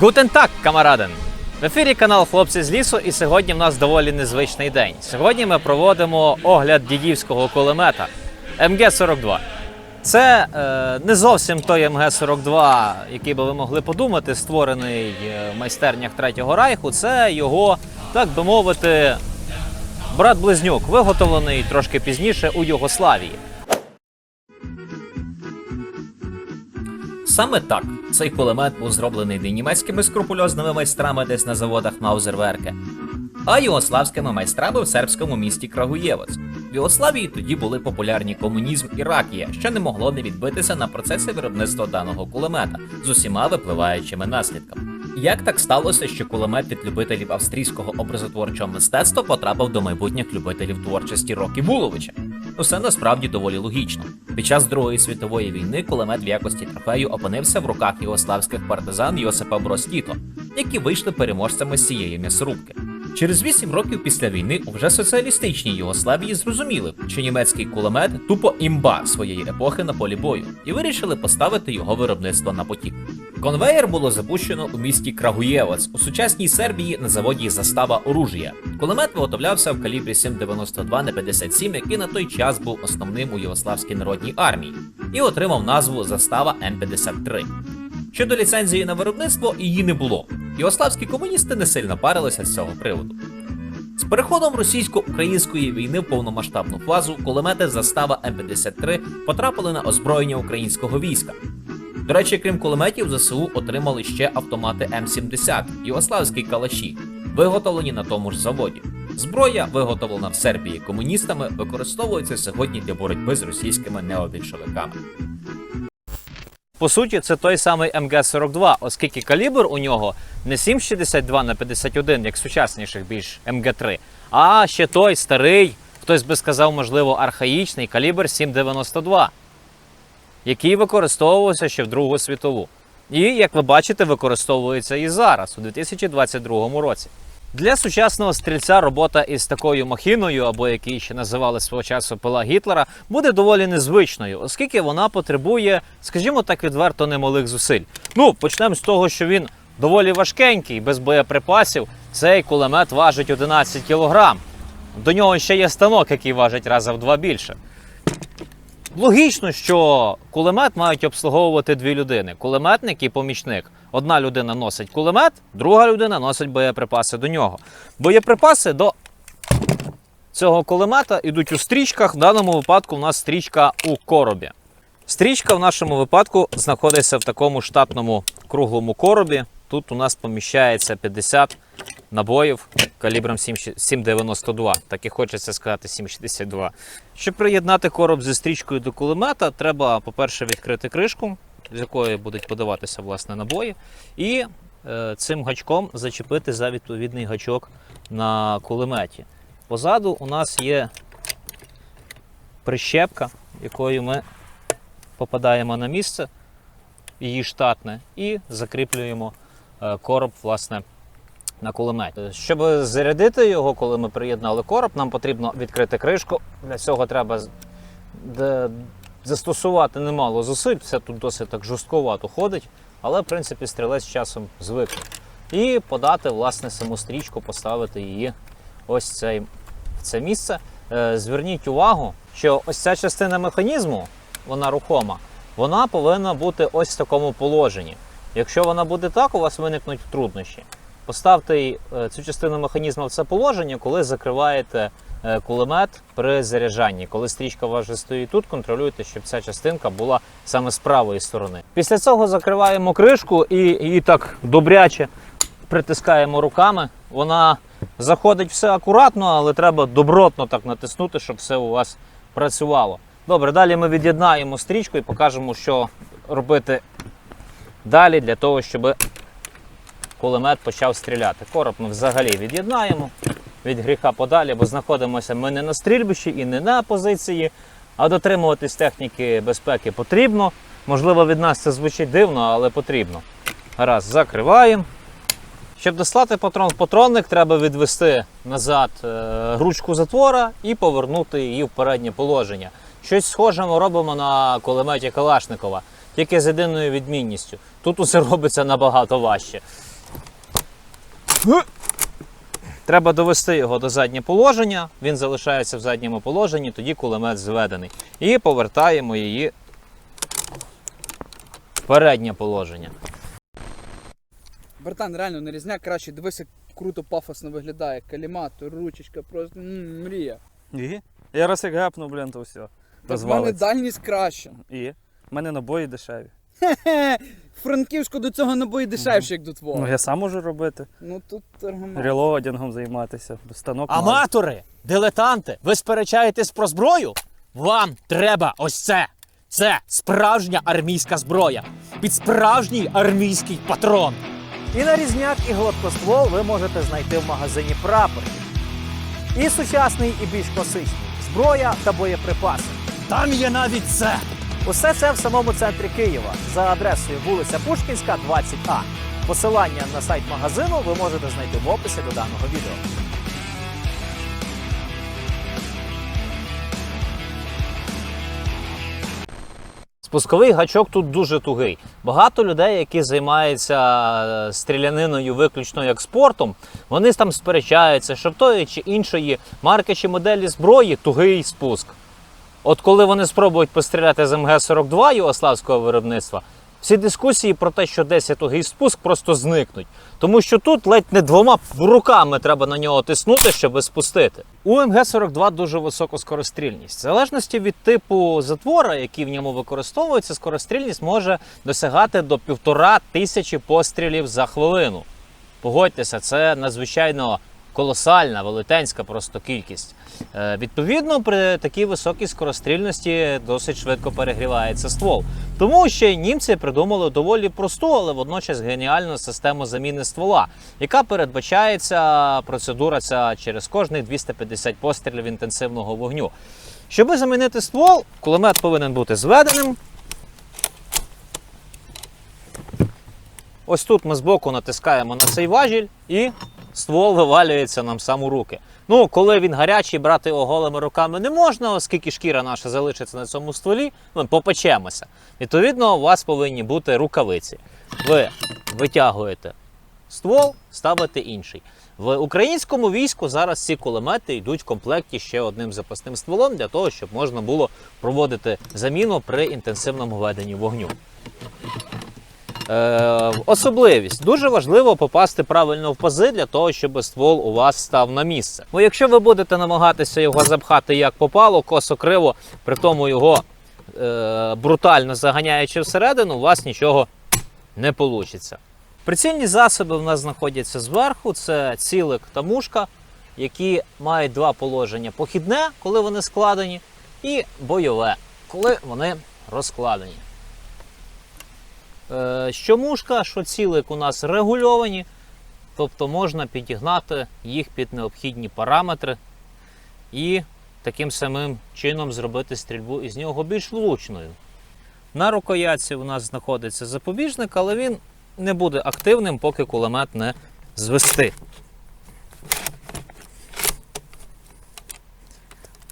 Гутен так, камараден! В ефірі канал Хлопці з лісу, і сьогодні в нас доволі незвичний день. Сьогодні ми проводимо огляд дідівського кулемета МГ-42. Це е, не зовсім той МГ-42, який би ви могли подумати, створений е, в майстернях Третього Райху. Це його, так би мовити, брат-близнюк, виготовлений трошки пізніше у Югославії. Саме так цей кулемет був зроблений не німецькими скрупульозними майстрами десь на заводах Маузерверке, а югославськими майстрами в сербському місті Крагуєвець. В Югославії тоді були популярні комунізм і ракія, що не могло не відбитися на процесі виробництва даного кулемета з усіма випливаючими наслідками. Як так сталося, що кулемет від любителів австрійського образотворчого мистецтва потрапив до майбутніх любителів творчості Рокі Вуловича? Усе насправді доволі логічно. Під час Другої світової війни кулемет в якості трофею опинився в руках югославських партизан Йосипа Бростіто, які вийшли переможцями з цієї м'ясорубки. Через вісім років після війни вже соціалістичній Югославії зрозуміли, що німецький кулемет тупо імба своєї епохи на полі бою, і вирішили поставити його виробництво на потік. Конвеєр було запущено у місті Крагуєвець у сучасній Сербії на заводі Застава оружія. Кулемет виготовлявся в калібрі 7,92 на 57, який на той час був основним у Югославській народній армії, і отримав назву Застава М53. Щодо ліцензії на виробництво, її не було. Югославські комуністи не сильно парилися з цього приводу. З переходом російсько-української війни в повномасштабну фазу кулемети застава М53 потрапили на озброєння українського війська. До речі, крім кулеметів, ЗСУ отримали ще автомати М70, югославські калаші, виготовлені на тому ж заводі. Зброя, виготовлена в Сербії комуністами, використовується сьогодні для боротьби з російськими необільшовиками. По суті, це той самий МГ-42, оскільки калібр у нього не 7,62 на 51, як сучасніших більш МГ-3, а ще той старий, хтось би сказав, можливо, архаїчний калібр 7,92, який використовувався ще в Другу світову. І, як ви бачите, використовується і зараз, у 2022 році. Для сучасного стрільця робота із такою махіною, або як її ще називали свого часу пила Гітлера, буде доволі незвичною, оскільки вона потребує, скажімо так, відверто немалих зусиль. Ну, почнемо з того, що він доволі важкенький, без боєприпасів. Цей кулемет важить 11 кг. До нього ще є станок, який важить раза в два більше. Логічно, що кулемет мають обслуговувати дві людини: кулеметник і помічник. Одна людина носить кулемет, друга людина носить боєприпаси до нього. Боєприпаси до цього кулемета йдуть у стрічках. В даному випадку у нас стрічка у коробі. Стрічка в нашому випадку знаходиться в такому штатному круглому коробі. Тут у нас поміщається 50 набоїв калібром 7,92. Так і хочеться сказати 7,62. Щоб приєднати короб зі стрічкою до кулемета, треба, по-перше, відкрити кришку, з якої будуть подаватися власне набої, і е, цим гачком зачепити за відповідний гачок на кулеметі. Позаду у нас є прищепка, якою ми попадаємо на місце, її штатне, і закріплюємо е, короб власне, на кулемет. Щоб зарядити його, коли ми приєднали короб, нам потрібно відкрити кришку. Для цього треба застосувати немало зусиль. Все тут досить так жорстковато ходить, але в принципі стрілець часом звикне. І подати власне саму стрічку, поставити її ось цей, в це місце. Е, Зверніть увагу, що ось ця частина механізму, вона рухома, вона повинна бути ось в такому положенні. Якщо вона буде так, у вас виникнуть труднощі. Поставте е, цю частину механізму в це положення, коли закриваєте е, кулемет при заряджанні. Коли стрічка вже стоїть тут, контролюйте, щоб ця частинка була саме з правої сторони. Після цього закриваємо кришку і її так добряче притискаємо руками. Вона заходить все акуратно, але треба добротно так натиснути, щоб все у вас працювало. Добре, далі ми від'єднаємо стрічку і покажемо, що робити далі для того, щоб кулемет почав стріляти. Короб ми взагалі від'єднаємо від гріха подалі, бо знаходимося ми не на стрільбищі і не на позиції, а дотримуватись техніки безпеки потрібно. Можливо, від нас це звучить дивно, але потрібно. Гаразд, закриваємо. Щоб дослати патрон в патронник, треба відвести назад е, ручку затвора і повернути її в переднє положення. Щось схоже ми робимо на кулеметі Калашникова. тільки з єдиною відмінністю. Тут усе робиться набагато важче. Треба довести його до заднє положення. Він залишається в задньому положенні, тоді кулемет зведений. І повертаємо її в переднє положення. Братан, реально нарізняк краще, дивись, як круто пафосно виглядає. Каліматор, ручечка, просто м, мрія. І? Я раз як гепну, блін, то все. Так в мене Розвалиться. дальність краща. І? У мене набої дешеві. Хе-хе, Франківську до цього набої дешевше, як до твого. Ну я сам можу робити. Ну тут аргумент. Релодінгом займатися. Станок маю. Аматори, дилетанти, ви сперечаєтесь про зброю? Вам треба ось це. Це справжня армійська зброя. Під справжній армійський патрон. І нарізняк, і гладкоствол ви можете знайти в магазині прапорів. І сучасний, і більш класичний. Зброя та боєприпаси. Там є навіть це. Усе це в самому центрі Києва за адресою вулиця Пушкінська, 20А. Посилання на сайт магазину ви можете знайти в описі до даного відео. Спусковий гачок тут дуже тугий. Багато людей, які займаються е, стріляниною виключно як спортом, вони там сперечаються, що в тої чи іншої марки чи моделі зброї тугий спуск. От коли вони спробують постріляти з МГ-42 югославського виробництва, всі дискусії про те, що десь тугий спуск, просто зникнуть. Тому що тут ледь не двома руками треба на нього тиснути, щоб спустити. У МГ-42 дуже висока скорострільність. В залежності від типу затвора, який в ньому використовується, скорострільність може досягати до півтора тисячі пострілів за хвилину. Погодьтеся, це надзвичайно колосальна, велетенська просто кількість. Е, відповідно, при такій високій скорострільності досить швидко перегрівається ствол. Тому ще й німці придумали доволі просту, але водночас геніальну систему заміни ствола, яка передбачається процедура ця через кожних 250 пострілів інтенсивного вогню. Щоб замінити ствол, кулемет повинен бути зведеним. Ось тут ми збоку натискаємо на цей важіль і ствол вивалюється нам сам у руки. Ну, коли він гарячий, брати його голими руками не можна, оскільки шкіра наша залишиться на цьому стволі, ми попечемося. Відповідно, у вас повинні бути рукавиці. Ви витягуєте ствол, ставите інший. В українському війську зараз ці кулемети йдуть в комплекті ще одним запасним стволом для того, щоб можна було проводити заміну при інтенсивному веденні вогню. Е, особливість дуже важливо попасти правильно в пази для того, щоб ствол у вас став на місце. Бо якщо ви будете намагатися його запхати як попало, косо криво, при тому його е, брутально заганяючи всередину, у вас нічого не вийде. Прицільні засоби в нас знаходяться зверху: це цілик та мушка, які мають два положення: похідне, коли вони складені, і бойове, коли вони розкладені. Е, Що мушка, що цілик у нас регульовані, тобто можна підігнати їх під необхідні параметри і таким самим чином зробити стрільбу із нього більш влучною. На рукоятці у нас знаходиться запобіжник, але він не буде активним, поки кулемет не звести.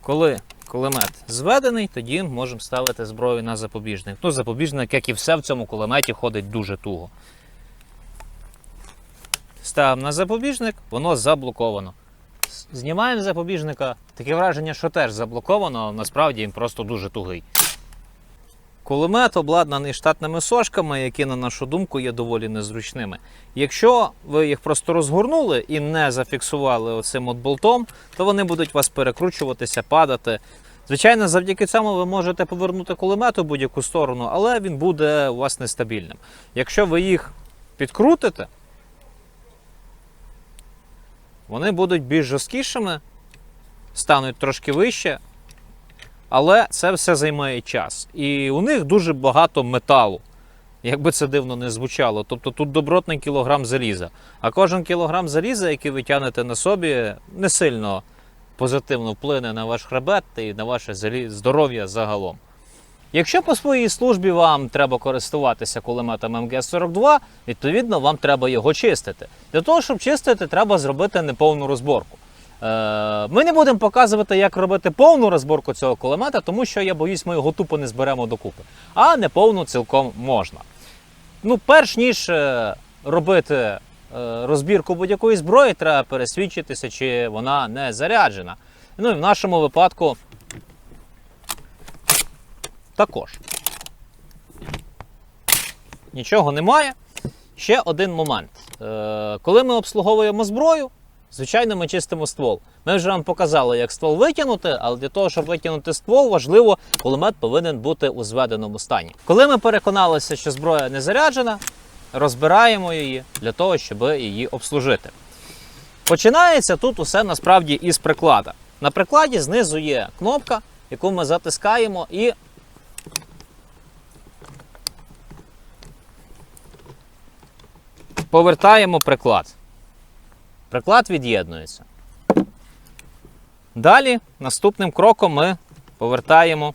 Коли кулемет зведений, тоді можемо ставити зброю на запобіжник. Ну, запобіжник, як і все в цьому кулеметі, ходить дуже туго. Ставимо на запобіжник, воно заблоковано. Знімаємо запобіжника. Таке враження, що теж заблоковано, але насправді він просто дуже тугий. Кулемет обладнаний штатними сошками, які, на нашу думку, є доволі незручними. Якщо ви їх просто розгорнули і не зафіксували оцим от болтом, то вони будуть вас перекручуватися, падати. Звичайно, завдяки цьому ви можете повернути кулемет у будь-яку сторону, але він буде у вас нестабільним. Якщо ви їх підкрутите, вони будуть більш жорсткішими, стануть трошки вище, але це все займає час. І у них дуже багато металу. Як би це дивно не звучало. Тобто тут добротний кілограм заліза. А кожен кілограм заліза, який ви тягнете на собі, не сильно позитивно вплине на ваш хребет і на ваше здоров'я загалом. Якщо по своїй службі вам треба користуватися кулеметом МГ-42, відповідно вам треба його чистити. Для того, щоб чистити, треба зробити неповну розборку. Е, Ми не будемо показувати, як робити повну розборку цього кулемета, тому що я боюсь, ми його тупо не зберемо докупи. А не повну цілком можна. Ну, перш ніж е, робити розбірку будь-якої зброї, треба пересвідчитися, чи вона не заряджена. Ну і в нашому випадку також. Нічого немає. Ще один момент. Е, коли ми обслуговуємо зброю, звичайно, ми чистимо ствол. Ми вже вам показали, як ствол витягнути, але для того, щоб витягнути ствол, важливо, кулемет повинен бути у зведеному стані. Коли ми переконалися, що зброя не заряджена, розбираємо її для того, щоб її обслужити. Починається тут усе насправді із приклада. На прикладі знизу є кнопка, яку ми затискаємо і повертаємо приклад. Приклад від'єднується. Далі наступним кроком ми повертаємо,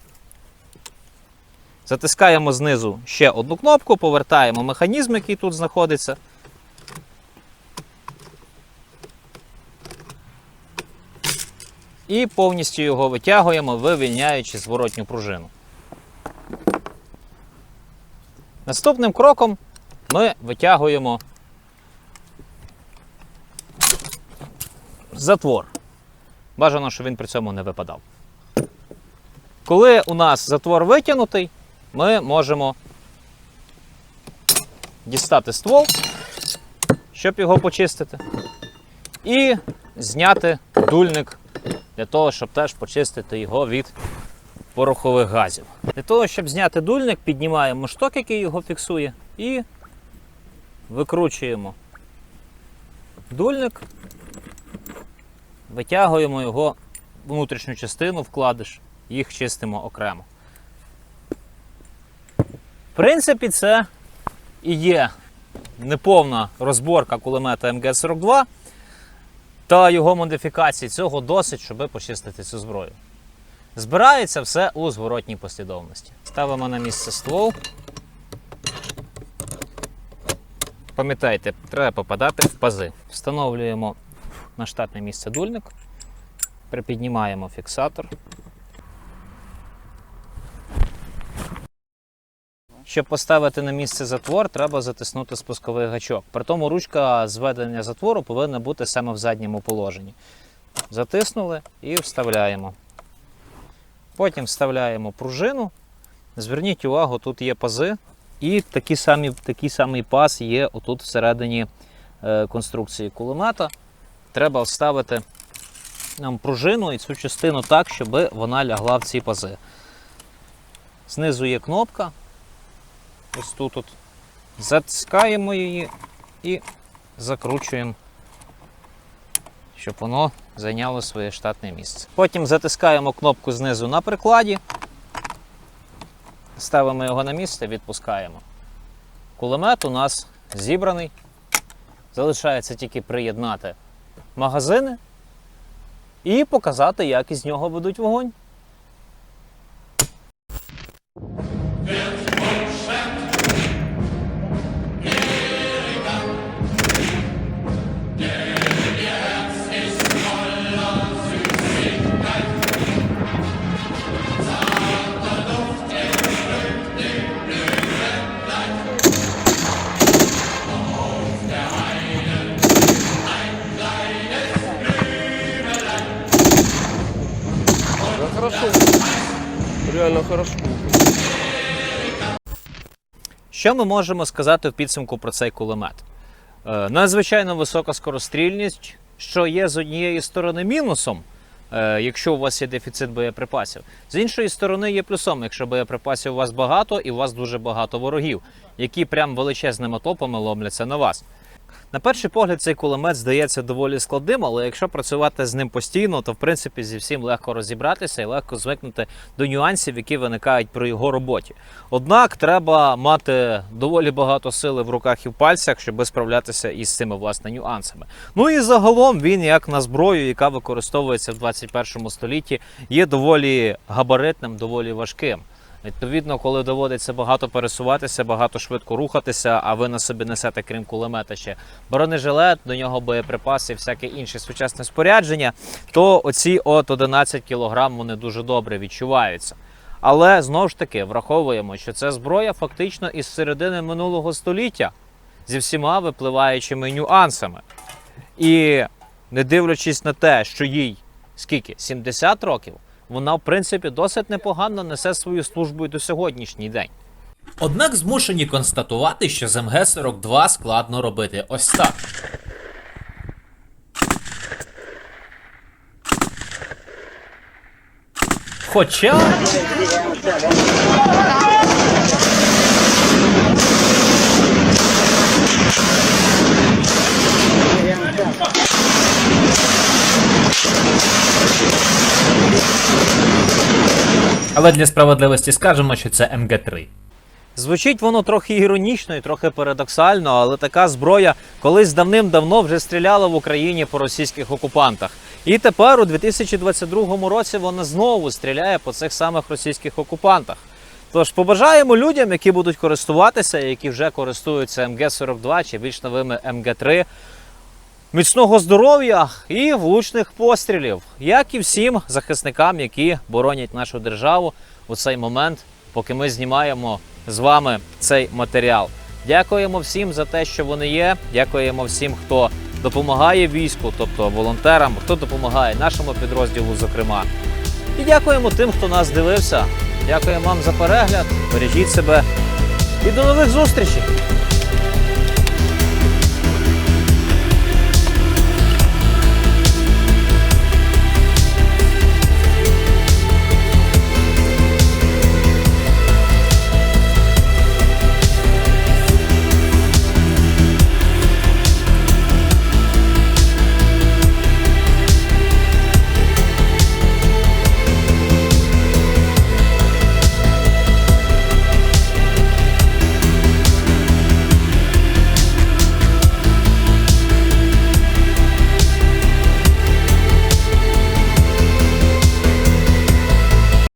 затискаємо знизу ще одну кнопку, повертаємо механізм, який тут знаходиться. І повністю його витягуємо, вивільняючи зворотню пружину. Наступним кроком ми витягуємо затвор. Бажано, щоб він при цьому не випадав. Коли у нас затвор витягнутий, ми можемо дістати ствол, щоб його почистити, і зняти дульник для того, щоб теж почистити його від порохових газів. Для того, щоб зняти дульник, піднімаємо шток, який його фіксує, і викручуємо дульник, витягуємо його внутрішню частину, вкладиш, їх чистимо окремо. В принципі, це і є неповна розборка кулемета МГ-42 та його модифікації. Цього досить, щоб почистити цю зброю. Збирається все у зворотній послідовності. Ставимо на місце ствол. Пам'ятайте, треба попадати в пази. Встановлюємо на штатне місце дульник, припіднімаємо фіксатор. Щоб поставити на місце затвор, треба затиснути спусковий гачок. При тому ручка зведення затвору повинна бути саме в задньому положенні. Затиснули і вставляємо. Потім вставляємо пружину. Зверніть увагу, тут є пази, і такі самі, такий самий паз є отут всередині е, конструкції кулемета. Треба вставити нам пружину і цю частину так, щоб вона лягла в ці пази. Знизу є кнопка. Ось тут. от. Затискаємо її і закручуємо, щоб воно зайняло своє штатне місце. Потім затискаємо кнопку знизу на прикладі, ставимо його на місце, відпускаємо. Кулемет у нас зібраний. Залишається тільки приєднати магазини і показати, як із нього ведуть вогонь. Реально хорошо. Що ми можемо сказати в підсумку про цей кулемет? Е, надзвичайно висока скорострільність, що є з однієї сторони мінусом, е, якщо у вас є дефіцит боєприпасів. З іншої сторони є плюсом, якщо боєприпасів у вас багато і у вас дуже багато ворогів, які прям величезними топами ломляться на вас. На перший погляд, цей кулемет здається доволі складним, але якщо працювати з ним постійно, то в принципі зі всім легко розібратися і легко звикнути до нюансів, які виникають при його роботі. Однак треба мати доволі багато сили в руках і в пальцях, щоб справлятися із цими власне нюансами. Ну і загалом він, як на зброю, яка використовується в 21 столітті, є доволі габаритним, доволі важким. Відповідно, коли доводиться багато пересуватися, багато швидко рухатися, а ви на собі несете, крім кулемета, ще бронежилет, до нього боєприпаси і всяке інше сучасне спорядження, то оці от 11 кг вони дуже добре відчуваються. Але знову ж таки враховуємо, що це зброя фактично із середини минулого століття зі всіма випливаючими нюансами. І не дивлячись на те, що їй скільки 70 років, вона в принципі досить непогано несе свою службу і до сьогоднішній день. Однак змушені констатувати, що з МГ-42 складно робити ось так. Хоча. Але для справедливості скажемо, що це МГ-3. Звучить воно трохи іронічно і трохи парадоксально, але така зброя колись давним-давно вже стріляла в Україні по російських окупантах. І тепер у 2022 році вона знову стріляє по цих самих російських окупантах. Тож побажаємо людям, які будуть користуватися, які вже користуються МГ-42 чи більш новими МГ-3, міцного здоров'я і влучних пострілів, як і всім захисникам, які боронять нашу державу у цей момент, поки ми знімаємо з вами цей матеріал. Дякуємо всім за те, що вони є. Дякуємо всім, хто допомагає війську, тобто волонтерам, хто допомагає нашому підрозділу, зокрема. І дякуємо тим, хто нас дивився. Дякуємо вам за перегляд. Бережіть себе і до нових зустрічей!